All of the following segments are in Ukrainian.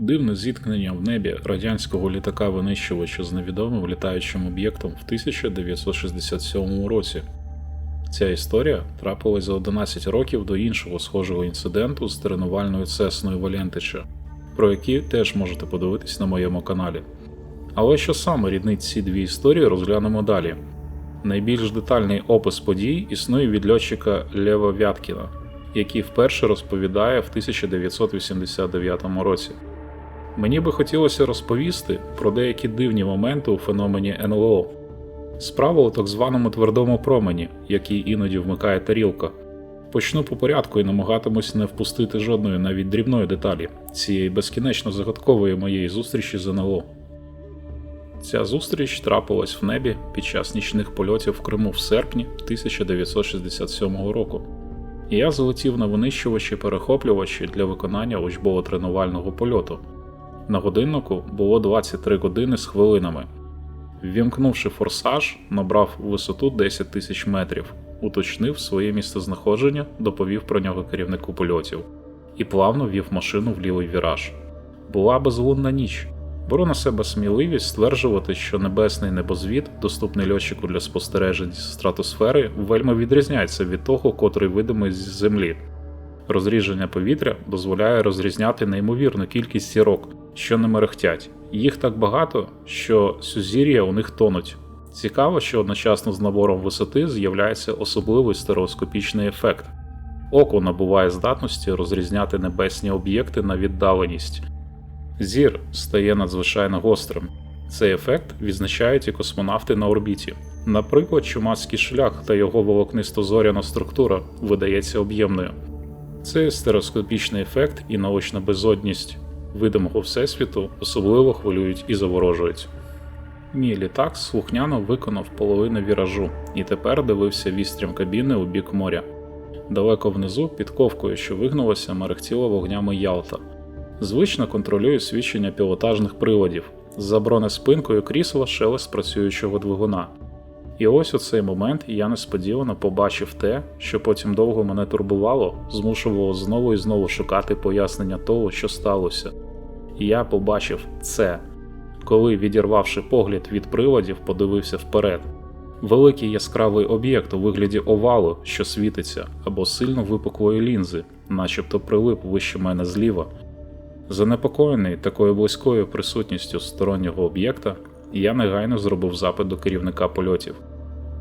Дивне зіткнення в небі радянського літака-винищувача з невідомим літаючим об'єктом в 1967 році. Ця історія трапилась за 11 років до іншого схожого інциденту з тренувальною цесною Валентича, про які теж можете подивитись на моєму каналі. Але що саме ріднить ці дві історії, розглянемо далі. Найбільш детальний опис подій існує від льотчика Лева Вяткіна, який вперше розповідає в 1989 році. Мені би хотілося розповісти про деякі дивні моменти у феномені НЛО. Справа у так званому твердому промені, який іноді вмикає тарілка. Почну по порядку і намагатимусь не впустити жодної навіть дрібної деталі цієї безкінечно загадкової моєї зустрічі з НЛО. Ця зустріч трапилась в небі під час нічних польотів в Криму в серпні 1967 року. І я залетів на винищувачі перехоплювачі для виконання учбово-тренувального польоту. На годиннику було 23 години з хвилинами. Ввімкнувши форсаж, набрав висоту 10 тисяч метрів, уточнив своє місцезнаходження, доповів про нього керівнику польотів і плавно ввів машину в лівий віраж. Була безлунна ніч. Беру на себе сміливість стверджувати, що небесний небозвід, доступний льотчику для спостережень зі стратосфери, вельми відрізняється від того, котрий видимий з землі. Розріження повітря дозволяє розрізняти неймовірну кількість зірок, що не мерехтять. Їх так багато, що сузір'я у них тонуть. Цікаво, що одночасно з набором висоти з'являється особливий стереоскопічний ефект. Око набуває здатності розрізняти небесні об'єкти на віддаленість. Зір стає надзвичайно гострим. Цей ефект відзначають і космонавти на орбіті. Наприклад, чумацький шлях та його волокнисто-зоряна структура видається об'ємною. Цей стереоскопічний ефект і наочна безодність видимого всесвіту особливо хвилюють і заворожують. Мій літак слухняно виконав половину віражу і тепер дивився вістрям кабіни у бік моря. Далеко внизу, під ковкою, що вигнулася, мерехтіла вогнями Ялта. Звично контролюю свідчення пілотажних приладів. За бронеспинкою крісла шелест працюючого двигуна. І ось у цей момент я несподівано побачив те, що потім довго мене турбувало, змушувало знову і знову шукати пояснення того, що сталося. І я побачив це, коли, відірвавши погляд від приладів, подивився вперед. Великий яскравий об'єкт у вигляді овалу, що світиться, або сильно випуклої лінзи, начебто прилип вище мене зліва. Занепокоєний такою близькою присутністю стороннього об'єкта, я негайно зробив запит до керівника польотів.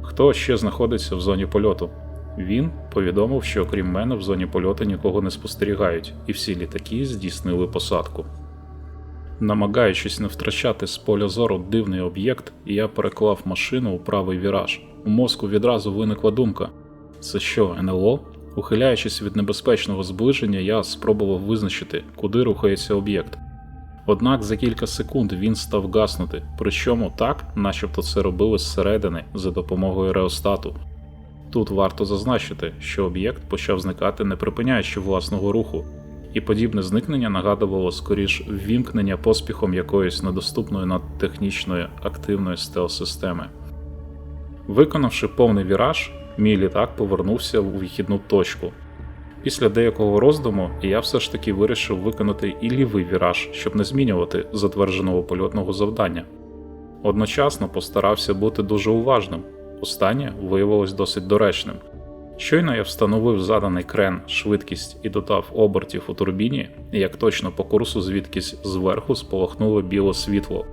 Хто ще знаходиться в зоні польоту? Він повідомив, що окрім мене в зоні польоту нікого не спостерігають, і всі літаки здійснили посадку. Намагаючись не втрачати з поля зору дивний об'єкт, я переклав машину у правий віраж. У мозку відразу виникла думка: це що, НЛО? Ухиляючись від небезпечного зближення, я спробував визначити, куди рухається об'єкт. Однак за кілька секунд він став гаснути, причому так, начебто це робили зсередини за допомогою реостату. Тут варто зазначити, що об'єкт почав зникати не припиняючи власного руху, і подібне зникнення нагадувало скоріш ввімкнення поспіхом якоїсь недоступної надтехнічної активної стелс-системи. Виконавши повний віраж, мій літак повернувся у вихідну точку. Після деякого роздуму я все ж таки вирішив виконати і лівий віраж, щоб не змінювати затвердженого польотного завдання. Одночасно постарався бути дуже уважним, останнє виявилось досить доречним. Щойно я встановив заданий крен, швидкість і додав обертів у турбіні, як точно по курсу звідкись зверху спалахнуло біле світло,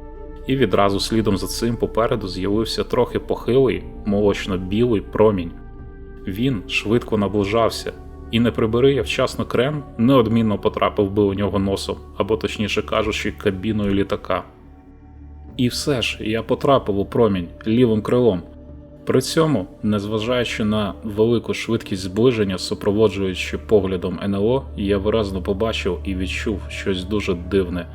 і відразу слідом за цим попереду з'явився трохи похилий, молочно-білий промінь. Він швидко наближався, і не прибери я вчасно крен, неодмінно потрапив би у нього носом, або точніше кажучи, кабіною літака. І все ж я потрапив у промінь лівим крилом. При цьому, незважаючи на велику швидкість зближення, супроводжуючи поглядом НЛО, я виразно побачив і відчув щось дуже дивне.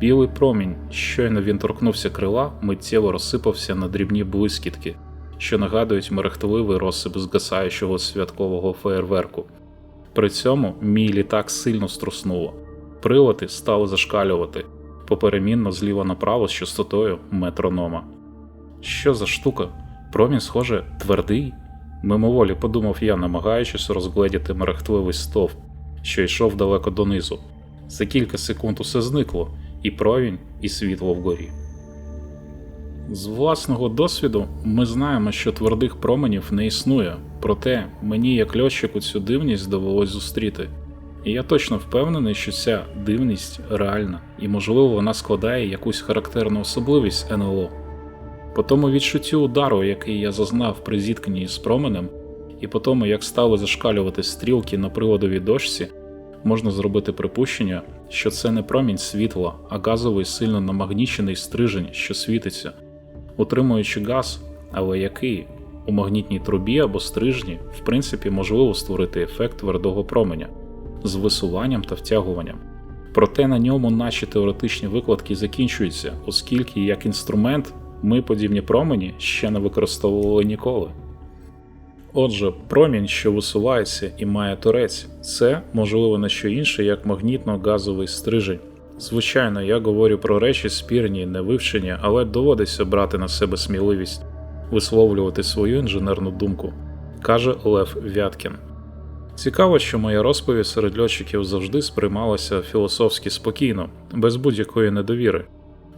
Білий промінь, щойно він торкнувся крила, миттєво розсипався на дрібні блискітки, що нагадують мерехтливий розсип згасаючого святкового феєрверку. При цьому мій літак сильно струснуло, прилати стали зашкалювати, поперемінно зліва направо з частотою метронома. Що за штука? Промінь, схоже, твердий. Мимоволі подумав я, намагаючись розгледіти мерехтливий стовп, що йшов далеко донизу. За кілька секунд усе зникло, і провінь, і світло вгорі. З власного досвіду ми знаємо, що твердих променів не існує, проте мені як льотчику цю дивність довелось зустріти. І я точно впевнений, що ця дивність реальна, і можливо вона складає якусь характерну особливість НЛО. По тому відчуттю удару, який я зазнав при зіткненні з променем, і по тому, як стали зашкалювати стрілки на приводовій дошці, можна зробити припущення, що це не промінь світла, а газовий сильно намагнічений стрижень, що світиться, утримуючи газ, але який у магнітній трубі або стрижні, в принципі, можливо створити ефект твердого променя з висуванням та втягуванням. Проте на ньому наші теоретичні викладки закінчуються, оскільки як інструмент ми подібні промені ще не використовували ніколи. Отже, промінь, що висувається і має торець, це можливо не що інше, як магнітно-газовий стрижень. Звичайно, я говорю про речі спірні невивчені, але доводиться брати на себе сміливість висловлювати свою інженерну думку, каже Лев Вяткін. Цікаво, що моя розповідь серед льотчиків завжди сприймалася філософськи спокійно, без будь-якої недовіри.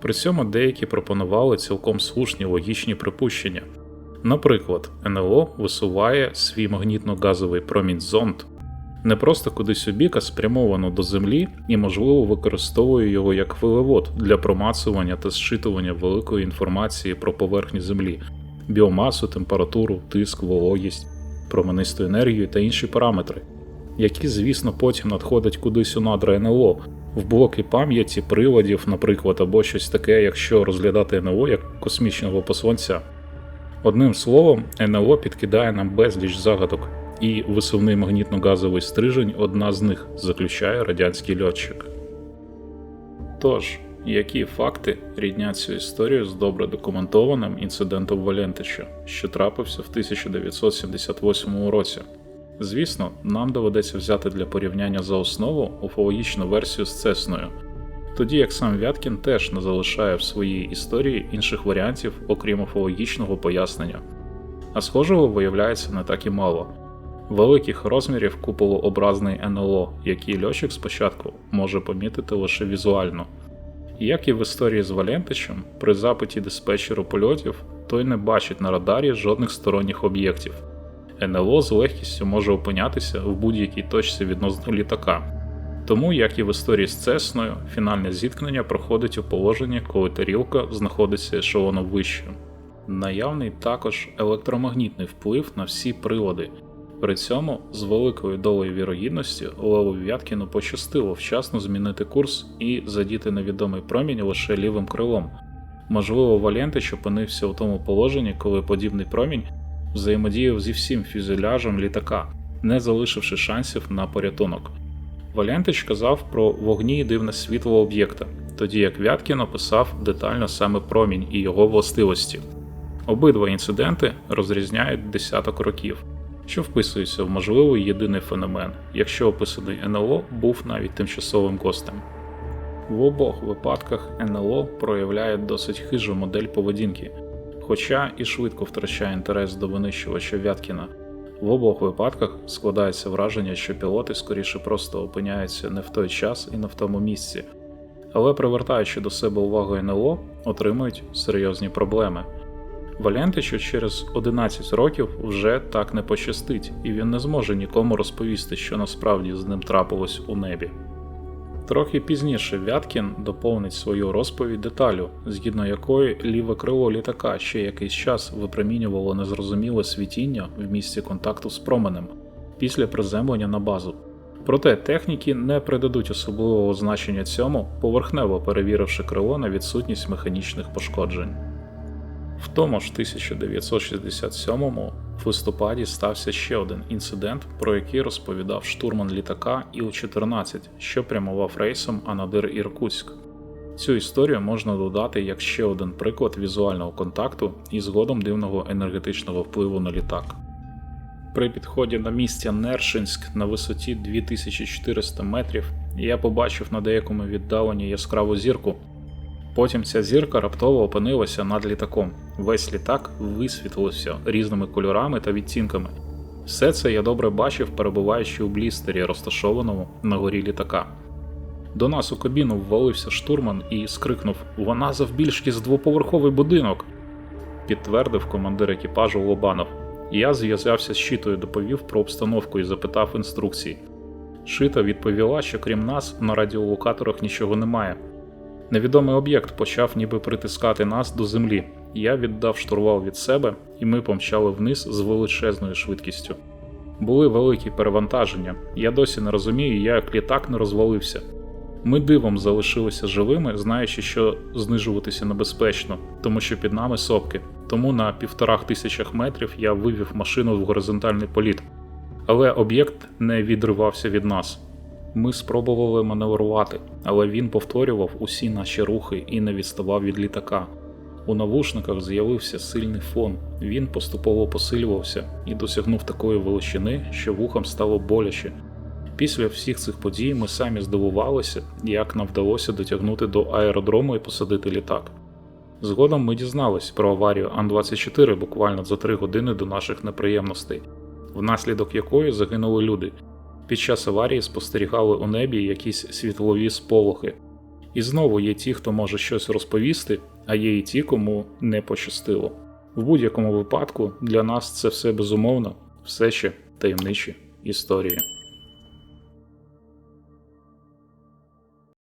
При цьому деякі пропонували цілком слушні логічні припущення. Наприклад, НЛО висуває свій магнітно-газовий промінь зонд не просто кудись у бік, а спрямовано до землі і, можливо, використовує його як хвилевод для промацування та зчитування великої інформації про поверхню землі, біомасу, температуру, тиск, вологість, променисту енергію та інші параметри, які, звісно, потім надходять кудись у надра НЛО, в блоки пам'яті, приладів, наприклад, або щось таке, якщо розглядати НЛО як космічного посланця. Одним словом, НЛО підкидає нам безліч загадок, і висувний магнітно-газовий стрижень одна з них, заключає радянський льотчик. Тож, які факти ріднять цю історію з добре документованим інцидентом Валентича, що трапився в 1978 році? Звісно, нам доведеться взяти для порівняння за основу уфологічну версію з Цесною, тоді як сам Вяткін теж не залишає в своїй історії інших варіантів, окрім уфологічного пояснення. А схожого виявляється не так і мало. Великих розмірів куполообразний НЛО, який льотчик спочатку може помітити лише візуально. Як і в історії з Валентичем, при запиті диспетчеру польотів той не бачить на радарі жодних сторонніх об'єктів. НЛО з легкістю може опинятися в будь-якій точці відносно літака. Тому, як і в історії з Цесною, фінальне зіткнення проходить у положенні, коли тарілка знаходиться ешелоном вище. Наявний також електромагнітний вплив на всі прилади. При цьому з великою долею вірогідності Леву Вяткіну пощастило вчасно змінити курс і задіти невідомий промінь лише лівим крилом. Можливо, Валентич опинився у тому положенні, коли подібний промінь взаємодіяв зі всім фюзеляжем літака, не залишивши шансів на порятунок. Валентич казав про вогні і дивне світло об'єкта, тоді як Вяткін описав детально саме промінь і його властивості. Обидва інциденти розрізняють десяток років, що вписується в можливий єдиний феномен, якщо описаний НЛО був навіть тимчасовим гостем. В обох випадках НЛО проявляє досить хижу модель поведінки, хоча і швидко втрачає інтерес до винищувача Вяткіна. В обох випадках складається враження, що пілоти скоріше просто опиняються не в той час і не в тому місці, але привертаючи до себе увагу НЛО, отримують серйозні проблеми. Валентичу через 11 років вже так не пощастить, і він не зможе нікому розповісти, що насправді з ним трапилось у небі. Трохи пізніше Вяткін доповнить свою розповідь деталю, згідно якої ліве крило літака ще якийсь час випромінювало незрозуміле світіння в місці контакту з променем після приземлення на базу. Проте техніки не придадуть особливого значення цьому, поверхнево перевіривши крило на відсутність механічних пошкоджень. Тому ж 1967-му в листопаді стався ще один інцидент, про який розповідав штурман літака Іл-14, що прямував рейсом Анадир Іркутськ. Цю історію можна додати як ще один приклад візуального контакту і згодом дивного енергетичного впливу на літак. При підході на місця Нершинськ на висоті 2400 метрів я побачив на деякому віддаленні яскраву зірку. Потім ця зірка раптово опинилася над літаком. Весь літак висвітлився різними кольорами та відтінками. Все це я добре бачив, перебуваючи у блістері, розташованому на горі літака. До нас у кабіну ввалився штурман і скрикнув: Вона завбільшки з двоповерховий будинок. Підтвердив командир екіпажу Лобанов. Я зв'язався з щитою, доповів про обстановку і запитав інструкції. Шита відповіла, що крім нас на радіолокаторах нічого немає. Невідомий об'єкт почав ніби притискати нас до землі. Я віддав штурвал від себе, і ми помчали вниз з величезною швидкістю. Були великі перевантаження. Я досі не розумію, як літак не розвалився. Ми дивом залишилися живими, знаючи, що знижуватися небезпечно, тому що під нами сопки. Тому на півторах тисячах метрів я вивів машину в горизонтальний політ. Але об'єкт не відривався від нас. Ми спробували маневрувати, але він повторював усі наші рухи і не відставав від літака. У навушниках з'явився сильний фон. Він поступово посилювався і досягнув такої величини, що вухам стало боляче. Після всіх цих подій ми самі здивувалися, як нам вдалося дотягнути до аеродрому і посадити літак. Згодом ми дізнались про аварію Ан-24 буквально за три години до наших неприємностей, внаслідок якої загинули люди. Під час аварії спостерігали у небі якісь світлові сполохи. І знову є ті, хто може щось розповісти, а є і ті, кому не пощастило. В будь-якому випадку для нас це все безумовно, все ще таємничі історії.